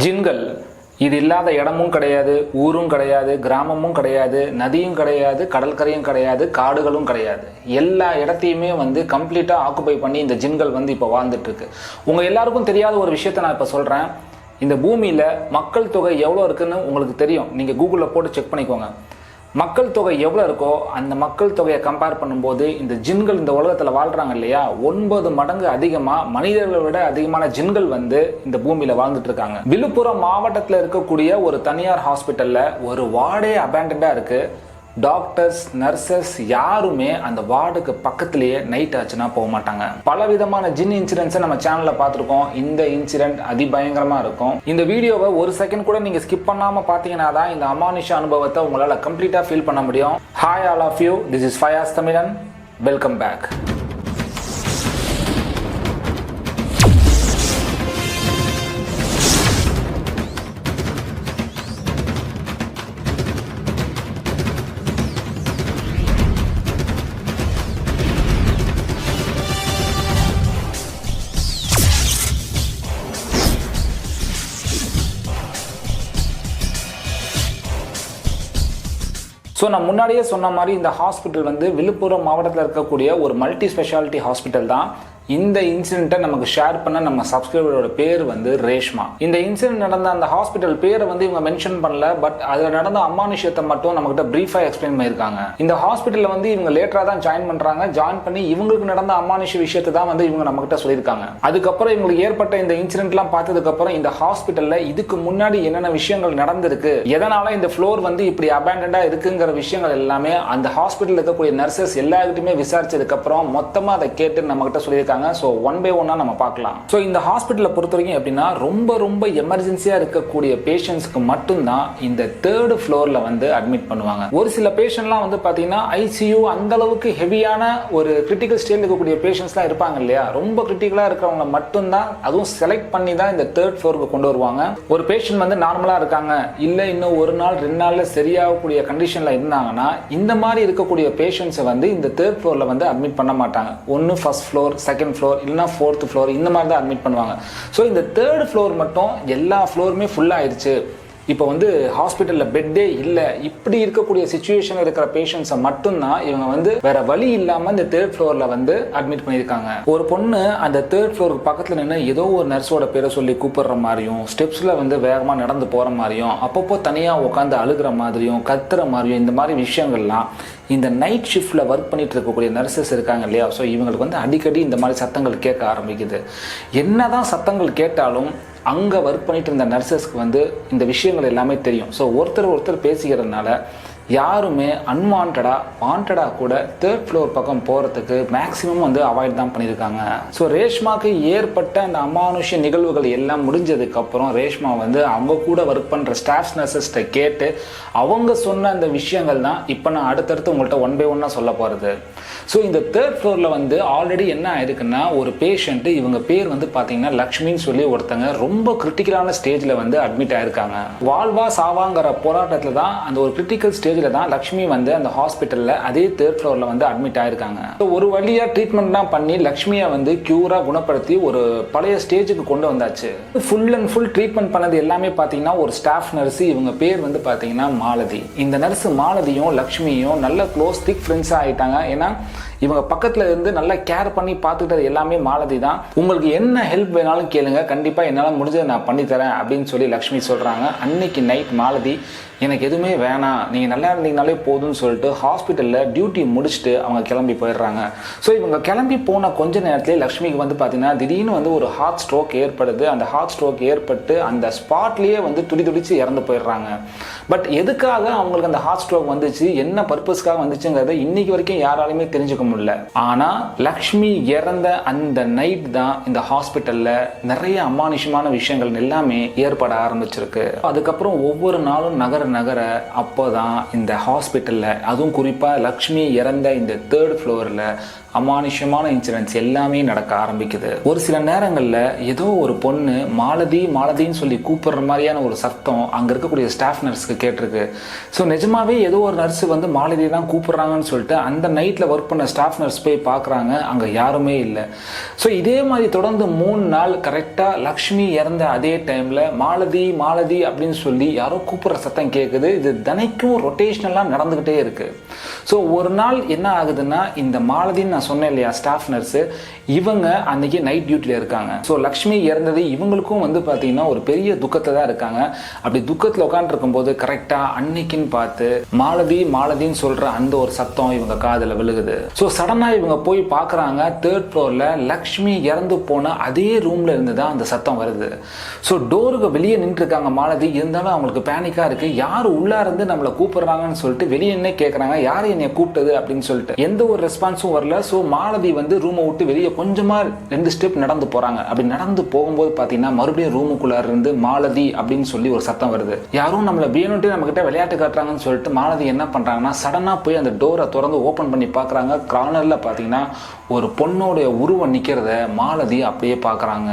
ஜின்கள் இது இல்லாத இடமும் கிடையாது ஊரும் கிடையாது கிராமமும் கிடையாது நதியும் கிடையாது கடற்கரையும் கிடையாது காடுகளும் கிடையாது. எல்லா இடத்தையுமே வந்து கம்ப்ளீட்டாக ஆக்குபை பண்ணி இந்த ஜின்கள் வந்து இப்போ வாழ்ந்துட்டுருக்கு. உங்கள் எல்லாருக்கும் தெரியாத ஒரு விஷயத்த நான் இப்போ சொல்கிறேன் இந்த பூமியில் மக்கள் தொகை எவ்வளோ இருக்குதுன்னு உங்களுக்கு தெரியும். நீங்கள் கூகுளில் போட்டு செக் பண்ணிக்கோங்க. மக்கள் தொகை எவ்வளோ இருக்கோ அந்த மக்கள் தொகையை கம்பேர் பண்ணும்போது இந்த ஜின்கள் இந்த உலகத்தில் வாழ்கிறாங்க இல்லையா? ஒன்பது மடங்கு அதிகமாக மனிதர்களை விட அதிகமான ஜின்கள் வந்து இந்த பூமியில் வாழ்ந்துட்டு இருக்காங்க. விழுப்புரம் மாவட்டத்தில் இருக்கக்கூடிய ஒரு தனியார் ஹாஸ்பிட்டலில் ஒரு வார்டே அபேண்டடாக இருக்குது டாக்டர்ஸ் நர்சஸ் யாருமே அந்த வார்டுக்கு பக்கத்துலேயே நைட் ஆச்சுன்னா போக மாட்டாங்க. பல விதமான ஜின் இன்சிடென்ட்ஸை நம்ம சேனல்ல பார்த்துருக்கோம். இந்த இன்சிடென்ட் அதிபயங்கரமா இருக்கும். இந்த வீடியோவை ஒரு செகண்ட் கூட நீங்க ஸ்கிப் பண்ணாம பார்த்தீங்கன்னா தான் இந்த அமானுஷ அனுபவத்தை உங்களால கம்ப்ளீட்டா ஃபீல் பண்ண முடியும். Hi all of you this is Fayas Tamilan welcome back so நான் முன்னாடியே சொன்ன மாதிரி இந்த ஹாஸ்பிட்டல் வந்து விழுப்புரம் மாவட்டத்தில் இருக்கக்கூடிய ஒரு மல்டி ஸ்பெஷாலிட்டி ஹாஸ்பிட்டல் தான். இந்த இன்சிடென்ட்டை நமக்கு ஷேர் பண்ண நம்ம சப்ஸ்கிரைபரோட பேர் வந்து ரேஷ்மா. இந்த இன்சிடென்ட் நடந்த அந்த ஹாஸ்பிட்டல் பேரை வந்து இவங்க மென்ஷன் பண்ணல பட் அதில் நடந்த அம்மானுஷத்தை மட்டும் நம்மகிட்ட பிரீஃபாக எக்ஸ்பிளைன் பண்ணியிருக்காங்க. இந்த ஹாஸ்பிட்டலில் வந்து இவங்க லேட்டராக தான் ஜாயின் பண்ணுறாங்க ஜாயின் பண்ணி இவங்களுக்கு நடந்த அம்மானுஷ விஷயத்தை தான் வந்து இவங்க நம்மகிட்ட சொல்லியிருக்காங்க. அதுக்கப்புறம் இவங்களுக்கு ஏற்பட்ட இந்த இன்சிடென்ட்லாம் பார்த்ததுக்கப்புறம் இந்த ஹாஸ்பிட்டலில் இதுக்கு முன்னாடி என்னென்ன விஷயங்கள் நடந்திருக்கு எதனால இந்த ஃப்ளோர் வந்து இப்படி அபேண்டண்டா இருக்குங்கிற விஷயங்கள் எல்லாமே அந்த ஹாஸ்பிட்டலில் இருக்கக்கூடிய நர்சஸ் எல்லாருக்கிட்டையுமே விசாரிச்சதுக்கப்புறம் மொத்தமாக அதை கேட்டு நம்மகிட்ட சொல்லியிருக்காங்க. வச்சுருக்காங்க ஸோ ஒன் பை ஒன்னா நம்ம பார்க்கலாம். ஸோ இந்த ஹாஸ்பிட்டலை பொறுத்த வரைக்கும் எப்படின்னா ரொம்ப ரொம்ப எமர்ஜென்சியாக இருக்கக்கூடிய பேஷண்ட்ஸ்க்கு மட்டும்தான் இந்த தேர்டு ஃப்ளோர்ல வந்து அட்மிட் பண்ணுவாங்க. ஒரு சில பேஷண்ட்லாம் வந்து பாத்தீங்கன்னா ஐசியூ அந்த அளவுக்கு ஹெவியான ஒரு கிரிட்டிக்கல் ஸ்டேஜில் இருக்கக்கூடிய பேஷண்ட்ஸ்லாம் இருப்பாங்க இல்லையா? ரொம்ப கிரிட்டிக்கலா இருக்கிறவங்க மட்டும்தான் அதுவும் செலக்ட் பண்ணி தான் இந்த தேர்ட் ஃப்ளோருக்கு கொண்டு வருவாங்க. ஒரு பேஷண்ட் வந்து நார்மலா இருக்காங்க. இல்ல இன்னும் ஒரு நாள் ரெண்டு நாள்ல சரியாகக்கூடிய கண்டிஷன்ல இருந்தாங்கன்னா இந்த மாதிரி இருக்கக்கூடிய பேஷண்ட்ஸை வந்து இந்த தேர்ட் ஃப்ளோர்ல வந்து அட்மிட் பண்ண மாட்டாங்க. ஒன்னு ஃபர்ஸ்ட் ஃப்ளோர் செகண்ட் ஃப்ளோர் இல்லைனா ஃபோர்த் ஃப்ளோர் இந்த மாதிரி தான் அட்மிட் பண்ணுவாங்க. ஸோ இந்த தேர்ட் ஃப்ளோர் மட்டும் எல்லா ஃப்ளோருமே ஃபுல் ஆயிடுச்சு. இப்போ வந்து ஹாஸ்பிட்டலில் பெட்டே இல்லை. இப்படி இருக்கக்கூடிய சுச்சுவேஷன் இருக்கிற பேஷண்ட்ஸை மட்டும்தான் இவங்க வந்து வேற வழி இல்லாமல் இந்த தேர்ட் ஃப்ளோரில் வந்து அட்மிட் பண்ணியிருக்காங்க. ஒரு பொண்ணு அந்த தேர்ட் ஃப்ளோருக்கு பக்கத்தில் நின்று ஏதோ ஒரு நர்ஸோட பேரை சொல்லி கூப்பிடுற மாதிரியும் ஸ்டெப்ஸில் வந்து வேகமாக நடந்து போகிற மாதிரியும் அப்பப்போ தனியாக உட்காந்து அழுகிற மாதிரியும் கத்துற மாதிரியும் இந்த மாதிரி விஷயங்கள்லாம் இந்த நைட் ஷிஃப்டில் ஒர்க் பண்ணிட்டு இருக்கக்கூடிய நர்சஸ் இருக்காங்க இல்லையா? ஸோ இவங்களுக்கு வந்து அடிக்கடி இந்த மாதிரி சத்தங்கள் கேட்க ஆரம்பிக்குது. என்னதான் சத்தங்கள் கேட்டாலும் அங்கே ஒர்க் பண்ணிட்டு இருந்த நர்சஸ்க்கு வந்து இந்த விஷயங்கள் எல்லாமே தெரியும். ஸோ ஒருத்தர் ஒருத்தர் பேசிக்கிறதுனால யாருமே அன்வான்டா வாண்டடா கூட தேர்ட் ஃப்ளோர் பக்கம் போகிறதுக்கு மேக்ஸிமம் வந்து அவாய்ட் தான் பண்ணியிருக்காங்க. ஸோ ரேஷ்மாக்கு ஏற்பட்ட அந்த அமானுஷ்ய நிகழ்வுகள் எல்லாம் முடிஞ்சதுக்கு அப்புறம் ரேஷ்மா வந்து அவங்க கூட ஒர்க் பண்ணுற ஸ்டாஃப் நர்சஸ்கிட்ட கேட்டு அவங்க சொன்ன அந்த விஷயங்கள் தான் இப்போ நான் அடுத்தடுத்து உங்கள்கிட்ட ஒன் பை ஒன்னாக சொல்ல போகிறது ஸோ இந்த தேர்ட் ஃப்ளோரில் வந்து ஆல்ரெடி என்ன ஆயிருக்குன்னா ஒரு பேஷண்ட்டு இவங்க பேர் வந்து பார்த்தீங்கன்னா லக்ஷ்மின்னு சொல்லி ஒருத்தங்க ரொம்ப கிரிட்டிக்கலான ஸ்டேஜில் வந்து அட்மிட் ஆயிருக்காங்க. வாழ்வா சாவாங்கிற போராட்டத்தில் தான் அந்த ஒரு கிரிட்டிக்கல் ஸ்டேஜ் ஸ்டேஜில் தான் லக்ஷ்மி வந்து அந்த ஹாஸ்பிட்டலில் அதே தேர்ட் ஃப்ளோரில் வந்து அட்மிட் ஆயிருக்காங்க. ஸோ ஒரு வழியாக ட்ரீட்மெண்ட்லாம் பண்ணி லக்ஷ்மியை வந்து க்யூராக குணப்படுத்தி ஒரு பழைய ஸ்டேஜுக்கு கொண்டு வந்தாச்சு. ஃபுல் அண்ட் ஃபுல் ட்ரீட்மெண்ட் பண்ணது எல்லாமே பார்த்தீங்கன்னா ஒரு ஸ்டாஃப் நர்ஸ் இவங்க பேர் வந்து பார்த்தீங்கன்னா மாலதி. இந்த நர்ஸ் மாலதியும் லக்ஷ்மியும் நல்ல க்ளோஸ் திக் ஃப்ரெண்ட்ஸாக ஆயிட்டாங்க. ஏன்னா இவங்க பக்கத்துல இருந்து நல்லா கேர் பண்ணி பார்த்துக்கிட்டது எல்லாமே மாலதி தான். உங்களுக்கு என்ன ஹெல்ப் வேணாலும் கேளுங்க. கண்டிப்பா என்னால் முடிஞ்சதை நான் பண்ணி தரேன் அப்படின்னு சொல்லி லக்ஷ்மி சொல்றாங்க. அன்னைக்கு நைட் மாலதி எனக்கு எதுவுமே வேணாம். நீங்கள் நல்லா இருந்தீங்கனாலே போதும்னு சொல்லிட்டு ஹாஸ்பிட்டலில் டியூட்டி முடிச்சுட்டு அவங்க கிளம்பி போயிடுறாங்க. ஸோ இவங்க கிளம்பி போன கொஞ்ச நேரத்திலே லக்ஷ்மிக்கு வந்து பார்த்தீங்கன்னா திடீர்னு வந்து ஒரு ஹார்ட் ஸ்ட்ரோக் ஏற்படுது. அந்த ஹார்ட் ஸ்ட்ரோக் ஏற்பட்டு அந்த ஸ்பாட்லேயே வந்து துடி துடிச்சு இறந்து போயிடுறாங்க. பட் எதுக்காக அவங்களுக்கு அந்த ஹார்ட் ஸ்ட்ரோக் வந்துச்சு? என்ன பர்பஸ்க்காக வந்துச்சுங்கிறத இன்னைக்கு வரைக்கும் யாராலுமே தெரிஞ்சுக்க இல்லை ஆனால் லக்ஷ்மி இறந்த அந்த நைட் தான் இந்த ஹாஸ்பிட்டலில் நிறைய அமானுஷமான விஷயங்கள் எல்லாமே ஏற்பட ஆரம்பிச்சிருக்கு. அதுக்கப்புறம் ஒவ்வொரு நாளும் நகர நகர அப்போ தான் இந்த ஹாஸ்பிட்டலில் அதுவும் குறிப்பாக லக்ஷ்மி இறந்த இந்த தேர்ட் ஃப்ளோரில் அமானுஷமான இன்சிடென்ட்ஸ் எல்லாமே நடக்க ஆரம்பிக்குது. ஒரு சில நேரங்களில் ஏதோ ஒரு பொண்ணு மாலதி மாலதின்னு சொல்லி கூப்பிடுற மாதிரியான ஒரு சத்தம் அங்கே இருக்கக்கூடிய ஸ்டாஃப் நர்ஸ்க்கு கேட்டிருக்கு. ஸோ நிஜமாவே ஏதோ ஒரு நர்ஸு வந்து மாலதி தான் கூப்பிட்றாங்கன்னு சொல்லிட்டு அந்த நைட்டில் ஒர்க் பண்ண ஸ்டாஃப் நர்ஸ் போய் பார்க்குறாங்க. அங்கே யாருமே இல்லை. ஸோ இதே மாதிரி தொடர்ந்து மூணு நாள் கரெக்டாக லக்ஷ்மி இறந்த அதே டைமில் மாலதி மாலதி அப்படின்னு சொல்லி யாரோ கூப்பிட்ற சத்தம் கேட்குது இது தினைக்கும் ரொட்டேஷனலாக நடந்துக்கிட்டே இருக்குது ஸோ ஒரு நாள் என்ன ஆகுதுன்னா இந்த மாலதின்னு நான் சொன்னேன் இல்லையா ஸ்டாஃப் நர்ஸு இவங்க அன்னைக்கு நைட் டியூட்டியில் இருக்காங்க. ஸோ லக்ஷ்மி இறந்தது இவங்களுக்கும் வந்து பார்த்தீங்கன்னா ஒரு பெரிய துக்கத்தை தான் இருக்காங்க. அப்படி துக்கத்தில் உட்காந்துருக்கும் போது கரெக்டாக அன்னைக்குன்னு பார்த்து மாலதி மாலதின்னு சொல்கிற அந்த ஒரு சத்தம் இவங்க காதில் விழுகுது. ஸோ சடனாக இவங்க போய் பார்க்குறாங்க தேர்ட் ஃப்ளோரில் லக்ஷ்மி இறந்து போன அதே ரூமில் இருந்து தான் அந்த சத்தம் வருது. ஸோ டோருக்கு வெளியே நின்றுருக்காங்க மாலதி. இருந்தாலும் அவங்களுக்கு பேனிக்காக இருக்குது யார் உள்ளே இருந்து நம்மளை கூப்பிடுறாங்கன்னு சொல்லிட்டு வெளியே நின்று கேட்குறாங்க யார் என்னை கூப்பிட்டது அப்படின்னு சொல்லிட்டு. எந்த ஒரு ரெஸ்பான்ஸும் வரல. ஸோ மாலதி வந்து ரூமை விட்டு வெளியே கொஞ்சமாக ரெண்டு ஸ்டெப் நடந்து போகிறாங்க அப்படி நடந்து போகும்போது பார்த்தீங்கன்னா மறுபடியும் ரூமுக்குள்ளார இருந்து மாலதி அப்படின்னு சொல்லி ஒரு சத்தம் வருது. யாரும் நம்மளை வேணும்ட்டு நம்ம கிட்ட விளையாட்டு காட்டுறாங்கன்னு சொல்லிட்டு மாலதி என்ன பண்ணுறாங்கன்னா சடனாக போய் அந்த டோரை திறந்து ஓப்பன் பண்ணி பார்க்குறாங்க கார்னரில் பார்த்தீங்கன்னா ஒரு பொண்ணோடைய உருவம் நிற்கிறத மாலதி அப்படியே பார்க்குறாங்க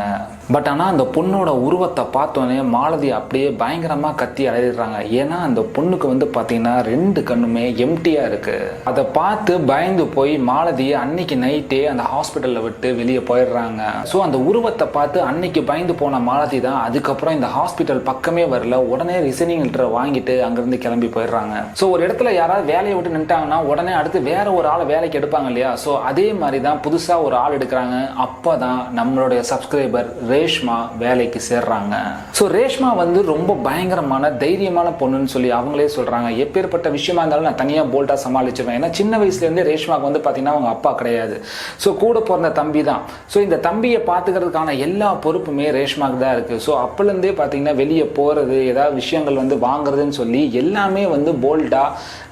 பட் ஆனால் அந்த பொண்ணோட உருவத்தை பார்த்தோன்னே மாலதி அப்படியே பயங்கரமாக கத்தி அலையிடுறாங்க ஏன்னா அந்த பொண்ணுக்கு வந்து பார்த்தீங்கன்னா ரெண்டு கண்ணுமே எம்டியாக இருக்குது அதை பார்த்து பயந்து போய் மாலதியை அன்னைக்கு நைட்டே அந்த ஹாஸ்பிட்டலில் விட்டு வெளியே போயிடுறாங்க. ஸோ அந்த உருவத்தை பார்த்து அன்னைக்கு பயந்து போன மாலதி தான் அதுக்கப்புறம் இந்த ஹாஸ்பிட்டல் பக்கமே வரல. உடனே ரிசனிங் லெட்டரை வாங்கிட்டு அங்கேருந்து கிளம்பி போயிடுறாங்க. ஸோ ஒரு இடத்துல யாராவது வேலையை விட்டு நின்ட்டாங்கன்னா உடனே அடுத்து வேற ஒரு ஆளை வேலைக்கு எடுப்பாங்க இல்லையா? ஸோ அதே மாதிரி தான் புதுசாக ஒரு ஆள் எடுக்கிறாங்க. அப்போ தான் நம்மளுடைய சப்ஸ்கிரைபர் ரேஷ்மா வேலைக்கு சேர்றாங்க. ஸோ ரேஷ்மா வந்து ரொம்ப பயங்கரமான தைரியமான பொண்ணுன்னு சொல்லி அவங்களே சொல்கிறாங்க எப்பேற்பட்ட விஷயமா இருந்தாலும் நான் தனியாக போல்ட்டாக சமாளிச்சிருவேன். ஏன்னா சின்ன வயசுலேருந்தே ரேஷ்மாவுக்கு வந்து பார்த்தீங்கன்னா அவங்க அப்பா கிடையாது. ஸோ கூட பிறந்த தம்பி தான். ஸோ இந்த தம்பியை பார்த்துக்கிறதுக்கான எல்லா பொறுப்புமே ரேஷ்மாவுக்கு தான் இருக்குது ஸோ அப்போலேருந்தே பார்த்தீங்கன்னா வெளியே போகிறது ஏதாவது விஷயங்கள் வந்து வாங்குறதுன்னு சொல்லி எல்லாமே வந்து போல்டாக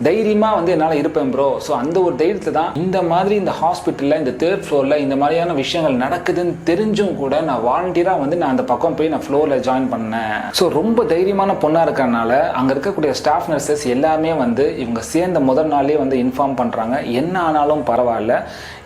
தைரியமாக வந்து என்னால் இருப்பேன் ப்ரோ ஸோ அந்த ஒரு தைரியத்தை தான் இந்த மாதிரி இந்த ஹாஸ்பிட்டலில் இந்த தேர்ட் ஃப்ளோரில் இந்த மாதிரியான விஷயங்கள் நடக்குதுன்னு தெரிஞ்சும் கூட நான் வாலண்டியராக வந்து நான் அந்த பக்கம் போய் நான் ஃப்ளோரில் ஜாயின் பண்ணேன். ஸோ ரொம்ப தைரியமான பொண்ணாக இருக்கிறனால அங்கே இருக்கக்கூடிய ஸ்டாஃப் நர்சஸ் எல்லாமே வந்து இவங்க சேர்ந்த முதல் நாளே வந்து இன்ஃபார்ம் பண்ணுறாங்க என்ன ஆனாலும் பரவாயில்ல.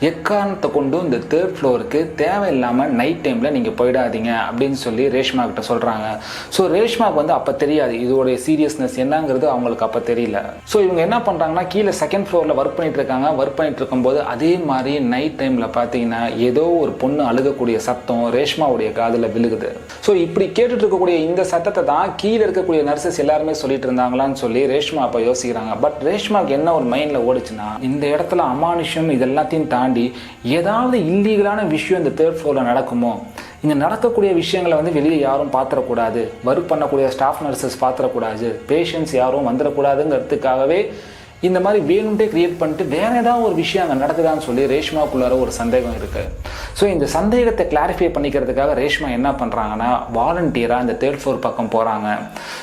எக்காரணத்தை கொண்டு இந்த தேர்ட் ஃப்ளோருக்கு தேவையில்லாமல் நைட் டைமில் நீங்கள் போயிடாதீங்க அப்படின்னு சொல்லி ரேஷ்மா கிட்ட சொல்கிறாங்க ஸோ ரேஷ்மாவுக்கு வந்து அப்போ தெரியாது. இதோடைய சீரியஸ்னஸ் என்னங்கிறது அவங்களுக்கு அப்போ தெரியல. ஸோ இவங்க என்ன பண்ணுறாங்கன்னா கீழே செகண்ட் ஃப்ளோரில் ஒர்க் பண்ணிட்டு இருக்காங்க. ஒர்க் பண்ணிட்டு இருக்கும்போது அதே மாதிரி நைட் டைமில் பார்த்தீங்கன்னா ஏதோ ஒரு பொண்ணு அழுகக்கூடிய சத்தம் ரேஷ்மாவுடைய காதில் விழுகுது. ஸோ இப்படி கேட்டுட்டு இருக்கக்கூடிய இந்த சத்தத்தை தான் கீழே இருக்கக்கூடிய நர்சஸ் எல்லாருமே சொல்லிட்டு இருந்தாங்களான்னு சொல்லி ரேஷ்மா அப்போ யோசிக்கிறாங்க. பட் ரேஷ்மாவுக்கு என்ன ஒரு மைண்டில் ஓடுச்சுன்னா இந்த இடத்துல அமானுஷம் இது எல்லாத்தையும் தாண்டி ஏதாவது இல்லீகலான விஷயம் இந்த தேர்ட் ஃப்ளோரில் நடக்குமோ? இங்கே நடக்கக்கூடிய விஷயங்களை வந்து வெளியே யாரும் பார்த்துடக்கூடாது ஒர்க் பண்ணக்கூடிய ஸ்டாஃப் நர்சஸ் பார்த்துடக்கூடாது பேஷண்ட்ஸ் யாரும் வந்துடக்கூடாதுங்கிறதுக்காகவே இந்த மாதிரி வேணும்ட்டே கிரியேட் பண்ணிட்டு வேற ஏதாவது ஒரு விஷயம் அங்கே நடக்குதான்னு சொல்லி ரேஷ்மாக்குள்ளார ஒரு சந்தேகம் இருக்குது ஸோ இந்த சந்தேகத்தை கிளாரிஃபை பண்ணிக்கிறதுக்காக ரேஷ்மா என்ன பண்ணுறாங்கன்னா வாலண்டியராக இந்த தேர்ட் ஃப்ளோர் பக்கம் போகிறாங்க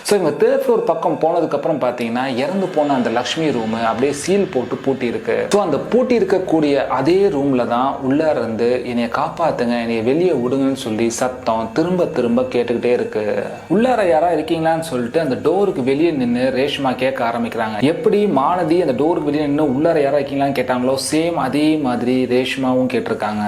ஸோ இவங்க தேர்ட் ஃப்ளோர் பக்கம் போனதுக்கப்புறம் பார்த்தீங்கன்னா இறந்து போன அந்த லக்ஷ்மி ரூமு அப்படியே சீல் போட்டு பூட்டி இருக்கு ஸோ அந்த பூட்டி இருக்கக்கூடிய அதே ரூமில் தான் உள்ளார இருந்து என்னைய காப்பாற்றுங்க என்னைய வெளியே விடுங்கன்னு சொல்லி சத்தம் திரும்ப திரும்ப கேட்டுக்கிட்டே இருக்கு. உள்ளார யாரா இருக்கீங்களான்னு சொல்லிட்டு அந்த டோருக்கு வெளியே நின்று ரேஷ்மா கேட்க ஆரம்பிக்கிறாங்க. எப்படி மானதி அந்த டோருக்கு வெளியே நின்று உள்ளார யாரா இருக்கீங்களான்னு கேட்டாங்களோ சேம் அதே மாதிரி ரேஷ்மாவும் கேட்டிருக்காங்க.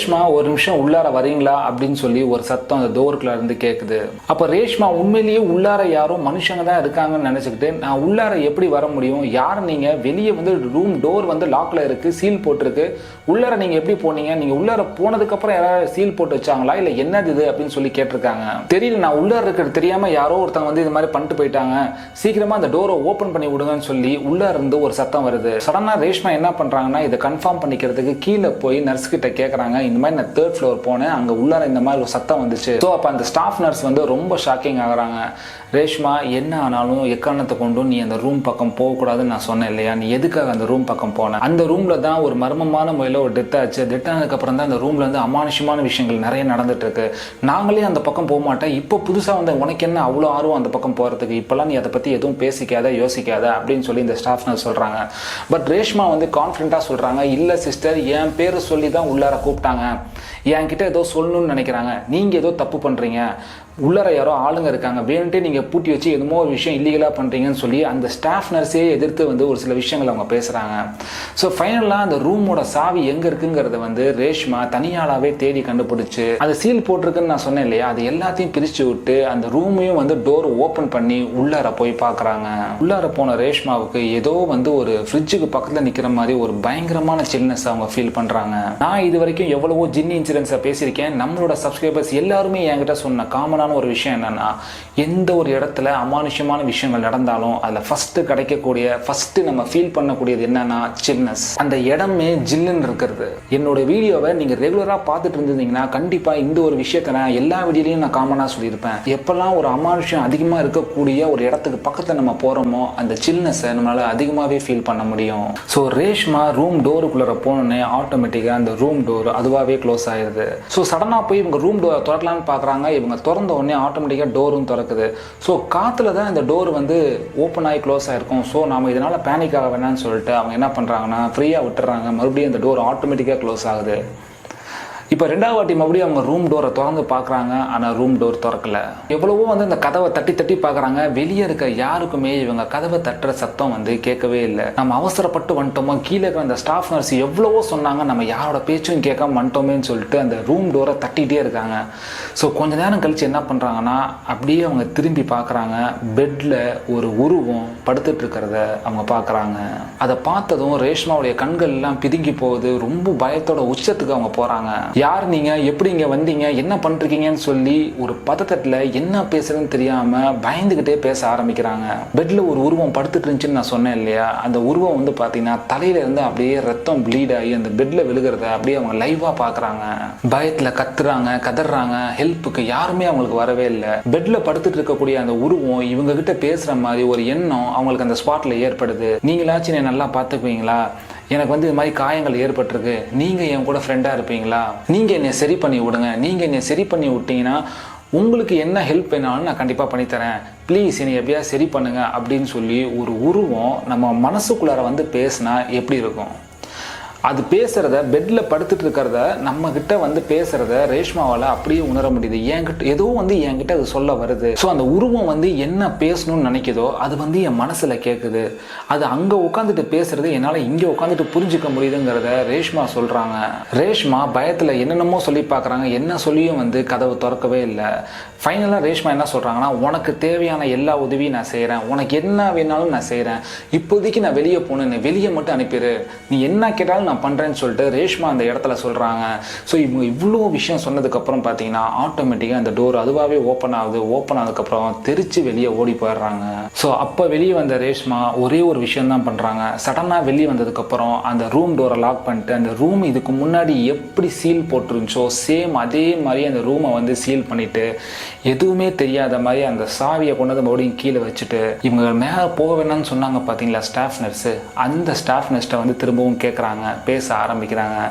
ரேஷ்மா ஒரு நிமிஷம் உள்ளார வரீங்களா அப்படின்னு சொல்லி ஒரு சத்தம் அந்த டோருக்குள்ள இருந்து கேட்குது அப்போ ரேஷ்மா உண்மையிலேயே உள்ளார யாரோ மனுஷங்க தான் இருக்காங்கன்னு நினச்சிக்கிட்டு நான் உள்ளார எப்படி வர முடியும்? யார் நீங்கள் வெளியே வந்து ரூம் டோர் வந்து லாக்ல இருக்கு சீல் போட்டிருக்கு. உள்ளார நீங்கள் எப்படி போனீங்க? நீங்கள் உள்ளார போனதுக்கப்புறம் யாராவது சீல் போட்டு வச்சாங்களா? இல்லை என்னது இது? அப்படின்னு சொல்லி கேட்டிருக்காங்க. தெரியல நான் உள்ளார இருக்கிறது தெரியாமல் யாரோ ஒருத்தவங்க வந்து இது மாதிரி பண்ணிட்டு போயிட்டாங்க. சீக்கிரமா அந்த டோரை ஓப்பன் பண்ணி விடுங்கன்னு சொல்லி உள்ளார இருந்து ஒரு சத்தம் வருது. சடனா ரேஷ்மா என்ன பண்றாங்கன்னா இதை கன்ஃபார்ம் பண்ணிக்கிறதுக்கு கீழே போய் நர்ஸ் கிட்ட கேட்கறாங்க இந்த மாதிரி நான் தேர்ட் ஃப்ளோர் போனேன். அங்கே உள்ளார இந்த மாதிரி ஒரு சத்தம் வந்துச்சு. ஸோ அப்போ அந்த ஸ்டாஃப் நர்ஸ் வந்து ரொம்ப ஷாக்கிங் ஆகுறாங்க. ரேஷ்மா என்ன ஆனாலும் எக்காரணத்தை கொண்டும் நீ அந்த ரூம் பக்கம் போகக்கூடாதுன்னு நான் சொன்னேன் இல்லையா? நீ எதுக்காக அந்த ரூம் பக்கம் போன? அந்த ரூம்ல தான் ஒரு மர்மமான முறையில் ஒரு டெத் ஆச்சு. டெத் ஆனதுக்கப்புறம் தான் அந்த ரூம்ல இருந்து அமானுஷமான விஷயங்கள் நிறைய நடந்துட்டு இருக்கு நாங்களே அந்த பக்கம் போக மாட்டேன் இப்போ புதுசாக வந்து உனக்கு என்ன அவ்வளோ ஆர்வம் அந்த பக்கம் போகிறதுக்கு இப்போல்லாம் நீ அதை பற்றி எதுவும் பேசிக்காத யோசிக்காத அப்படின்னு சொல்லி இந்த ஸ்டாஃப் நர்ஸ் சொல்கிறாங்க பட் ரேஷ்மா வந்து கான்ஃபிடண்ட்டாக சொல்கிறாங்க இல்லை சிஸ்டர் என் பேர் சொல்லி தான் உள்ளார கூப்பிட்டாங்க. என்கிட்ட ஏதோ சொல்லணும்னு நினைக்கிறாங்க. நீங்கள் ஏதோ தப்பு பண்ணுறீங்க உள்ளர யாரோ ஆளுங்க இருக்காங்க வேணுன்ட்டே நீங்கள் பூட்டி வச்சு என்னமோ ஒரு விஷயம் இல்லீகலாக பண்ணுறீங்கன்னு சொல்லி அந்த ஸ்டாஃப் நர்ஸே எதிர்த்து வந்து ஒரு சில விஷயங்கள் அவங்க பேசுகிறாங்க ஸோ ஃபைனலாக அந்த ரூமோட சாவி எங்கே இருக்குங்கிறத வந்து ரேஷ்மா தனியாளாகவே தேடி கண்டுபிடிச்சு அது சீல் போட்டிருக்குன்னு நான் சொன்னேன் இல்லையா? அது எல்லாத்தையும் பிரித்து விட்டு அந்த ரூமையும் வந்து டோர் ஓப்பன் பண்ணி உள்ளார போய் பார்க்குறாங்க. உள்ளார போன ரேஷ்மாவுக்கு ஏதோ வந்து ஒரு ஃப்ரிட்ஜுக்கு பக்கத்தில் நிற்கிற மாதிரி ஒரு பயங்கரமான சில்னஸ் அவங்க ஃபீல் பண்ணுறாங்க நான் இது வரைக்கும் எவ்வளவோ ஜின் இன்சிடென்ட்ஸை பேசியிருக்கேன். நம்மளோட சப்ஸ்கிரைபர்ஸ் எல்லாருமே என்கிட்ட சொன்ன காமனான ஒரு விஷயம் என்னன்னா எந்த ஒரு இடத்துல அமானுஷ்யமான விஷயங்கள் நடந்தாலும் அதில் ஃபஸ்ட்டு கிடைக்கக்கூடிய ஃபஸ்ட்டு நம்ம ஃபீல் பண்ணக்கூடியது என்னன்னா சில்னஸ் அந்த இடமே ஜில்லுன்னு இருக்கிறது. என்னோட வீடியோவை நீங்கள் ரெகுலராக பார்த்துட்டு இருந்தீங்கன்னா கண்டிப்பாக இந்த ஒரு விஷயத்தை நான் எல்லா வீடியோலையும் நான் காமனாக சொல்லியிருப்பேன். எப்போல்லாம் ஒரு அமானுஷ்யம் அதிகமாக இருக்கக்கூடிய ஒரு இடத்துக்கு பக்கத்தில் நம்ம போகிறோமோ அந்த சில்னஸை நம்மளால் அதிகமாகவே ஃபீல் பண்ண முடியும். ஸோ ரேஷ்மா ரூம் டோருக்குள்ளே போனோன்னே ஆட்டோமேட்டிக்காக அந்த ரூம் டோர் அதுவாகவே க்ளோஸ் ஆயிடுது ஸோ சடனாக போய் இவங்க ரூம் டோரை திறக்கலான்னு பார்க்குறாங்க இவங்க திறந்த உடனே ஆட்டோமேட்டிக்காக டோரும் திறக்குது. ஸோ காற்றுல தான் இந்த டோர் வந்து ஓப்பன் ஆகி க்ளோஸ் ஆகிருக்கும் ஸோ நம்ம இதனால் பேனிக் ஆக வேணாம்னு சொல்லிட்டு அவங்க என்ன பண்ணுறாங்கன்னா ஃப்ரீயாக விட்டுறாங்க. மறுபடியும் இந்த டோர் ஆட்டோமேட்டிக்காக க்ளோஸ் ஆகுது. இப்போ ரெண்டாவது வாட்டி மறுபடியும் அவங்க ரூம் டோரை திறந்து பார்க்குறாங்க. ஆனால் ரூம் டோர் திறக்கல. எவ்வளவோ வந்து இந்த கதவை தட்டி தட்டி பார்க்குறாங்க. வெளியே இருக்க யாருக்குமே இவங்க கதவை தட்டுற சத்தம் வந்து கேட்கவே இல்லை. நம்ம அவசரப்பட்டு வந்துட்டோமோ கீழே இருக்கிற அந்த ஸ்டாஃப் நர்ஸ் எவ்வளவோ சொன்னாங்க. நம்ம யாரோட பேச்சும் கேட்காம வந்துட்டோமேன்னு சொல்லிட்டு அந்த ரூம் டோரை தட்டிகிட்டே இருக்காங்க. ஸோ கொஞ்ச நேரம் கழிச்சு என்ன பண்ணுறாங்கன்னா அப்படியே அவங்க திரும்பி பார்க்குறாங்க. பெட்டில் ஒரு உருவம் படுத்துட்டு இருக்கிறத அவங்க பார்க்குறாங்க. அதை பார்த்ததும் ரேஷ்மாவுடைய கண்கள் எல்லாம் பிதுங்கி போகுது. ரொம்ப பயத்தோட உச்சத்துக்கு அவங்க போகிறாங்க யார் நீங்கள் எப்படி இங்கே வந்தீங்க? என்ன பண்றீங்கன்னு சொல்லி ஒரு பதத்தட்டில் என்ன பேசுறதுன்னு தெரியாமல் பயந்துகிட்டே பேச ஆரம்பிக்கிறாங்க. பெட்டில் ஒரு உருவம் படுத்துட்டு இருந்துச்சுன்னு நான் சொன்னேன் இல்லையா? அந்த உருவம் வந்து பார்த்தீங்கன்னா தலையிலேருந்து அப்படியே ரத்தம் ப்ளீட் ஆகி அந்த பெட்டில் விழுகிறத அப்படியே அவங்க லைவாக பார்க்குறாங்க பயத்தில் கத்துறாங்க கதறாங்க. ஹெல்ப்புக்கு யாருமே அவங்களுக்கு வரவே இல்லை. பெட்டில் படுத்துட்டு இருக்கக்கூடிய அந்த உருவம் இவங்க கிட்ட மாதிரி ஒரு எண்ணம் அவங்களுக்கு அந்த ஸ்பாட்டில் ஏற்படுது. நீங்களாச்சும் நல்லா பார்த்துக்குவீங்களா எனக்கு வந்து இது மாதிரி காயங்கள் ஏற்பட்டிருக்கு. நீங்கள் என் கூட ஃப்ரெண்டாக இருப்பீங்களா? நீங்கள் என்னை சரி பண்ணி விடுங்க. நீங்கள் என்னை சரி பண்ணி விட்டீங்கன்னா உங்களுக்கு என்ன ஹெல்ப் வேணாலும் நான் கண்டிப்பாக பண்ணித்தரேன். ப்ளீஸ் என்னை எப்படியா சரி பண்ணுங்கள் அப்படின்னு சொல்லி ஒரு உருவம் நம்ம மனசுக்குள்ளார வந்து பேசினா எப்படி இருக்கும்? அது பேசுறத பெட்ல படுத்துட்டு இருக்கிறத நம்ம கிட்ட வந்து பேசுறத ரேஷ்மாவால அப்படியே உணர முடியுது. என்கிட்ட ஏதோ வந்து என்கிட்ட அது சொல்ல வருது. ஸோ அந்த உருவம் வந்து என்ன பேசணும்னு நினைக்குதோ அது வந்து என் மனசுல கேட்குது அது அங்க உட்காந்துட்டு பேசுறது என்னால இங்க உட்காந்துட்டு புரிஞ்சுக்க முடியுதுங்கிறத ரேஷ்மா சொல்றாங்க. ரேஷ்மா பயத்துல என்னென்னமோ சொல்லி பார்க்குறாங்க என்ன சொல்லியும் வந்து கதவு திறக்கவே இல்லை. ஃபைனலாக ரேஷ்மா என்ன சொல்கிறாங்கன்னா உனக்கு தேவையான எல்லா உதவியும் நான் செய்கிறேன் உனக்கு என்ன வேணாலும் நான் செய்கிறேன் இப்போதைக்கு நான் வெளியே போனேன் வெளியே மட்டும் அனுப்பிடு நீ என்ன கேட்டாலும் நான் பண்ணுறேன்னு சொல்லிட்டு ரேஷ்மா அந்த இடத்துல சொல்கிறாங்க ஸோ இவங்க இவ்வளோ விஷயம் சொன்னதுக்கப்புறம் பார்த்தீங்கன்னா ஆட்டோமேட்டிக்காக அந்த டோர் அதுவாகவே ஓப்பன் ஆகுது. ஓப்பன் ஆனதுக்கப்புறம் தெரிச்சு வெளியே ஓடி போயிடுறாங்க. ஸோ அப்போ வெளியே வந்த ரேஷ்மா ஒரே ஒரு விஷயம் தான் பண்ணுறாங்க சடனாக வெளியே வந்ததுக்கப்புறம் அந்த ரூம் டோரை லாக் பண்ணிட்டு அந்த ரூம் இதுக்கு முன்னாடி எப்படி சீல் போட்டிருந்துச்சோ சேம் அதே மாதிரி அந்த ரூமை வந்து சீல் பண்ணிட்டு எதுவுமே தெரியாத மாதிரி அந்த சாவியை கொண்டு வந்து மறுபடியும் கீழே வச்சுட்டு இவங்க மேலே போக வேணாம்னு சொன்னாங்க பார்த்தீங்களா ஸ்டாஃப் நர்ஸு அந்த ஸ்டாஃப் நர்ஸ்ட்டை வந்து திரும்பவும் கேட்குறாங்க பேச ஆரம்பிக்கிறாங்க.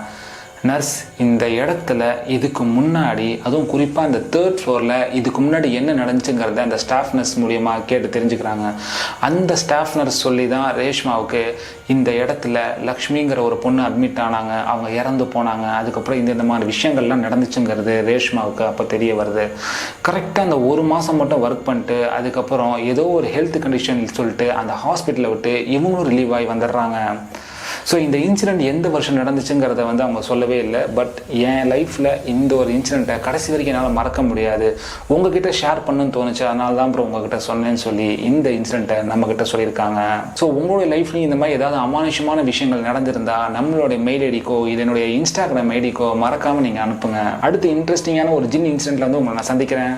நர்ஸ் இந்த இடத்துல இதுக்கு முன்னாடி அதுவும் குறிப்பாக இந்த தேர்ட் ஃப்ளோரில் இதுக்கு முன்னாடி என்ன நடந்துச்சுங்கிறத அந்த ஸ்டாஃப் நர்ஸ் மூலியமாக கேட்டு தெரிஞ்சுக்கிறாங்க. அந்த ஸ்டாஃப் நர்ஸ் சொல்லி தான் ரேஷ்மாவுக்கு இந்த இடத்துல லக்ஷ்மிங்கிற ஒரு பொண்ணு அட்மிட் ஆனாங்க. அவங்க இறந்து போனாங்க. அதுக்கப்புறம் இந்த இந்த மாதிரி விஷயங்கள்லாம் நடந்துச்சுங்கிறது ரேஷ்மாவுக்கு அப்போ தெரிய வருது. கரெக்டாக அந்த ஒரு மாதம் மட்டும் ஒர்க் பண்ணிட்டு அதுக்கப்புறம் ஏதோ ஒரு ஹெல்த் கண்டிஷன் சொல்லிட்டு அந்த ஹாஸ்பிட்டலை விட்டு இவங்களும் ரிலீவ் ஆகி வந்துடுறாங்க. ஸோ இந்த இன்சிடெண்ட் எந்த வருஷம் நடந்துச்சுங்கிறத வந்து அவங்க சொல்லவே இல்லை. பட் என் லைஃப்பில் இந்த ஒரு இன்சிடெண்ட்டை கடைசி வரைக்கும் என்னால் மறக்க முடியாது. உங்ககிட்ட ஷேர் பண்ணுன்னு தோணுச்சு. அதனால தான் அப்புறம் உங்ககிட்ட சொன்னேன்னு சொல்லி இந்த இன்சிடெண்ட்டை நம்மக்கிட்ட சொல்லியிருக்காங்க. ஸோ உங்களுடைய லைஃப்லையும் இந்த மாதிரி ஏதாவது அமானுஷமான விஷயங்கள் நடந்திருந்தா நம்மளுடைய மெயில் ஐடிக்கோ இது என்னுடைய இன்ஸ்டாகிராம் ஐடிக்கோ மறக்காமல் நீங்கள் அனுப்புங்க. அடுத்து இன்ட்ரெஸ்டிங்கான ஒரு ஜின் இன்சிடெண்ட்டில் வந்து உங்களை நான் சந்திக்கிறேன்.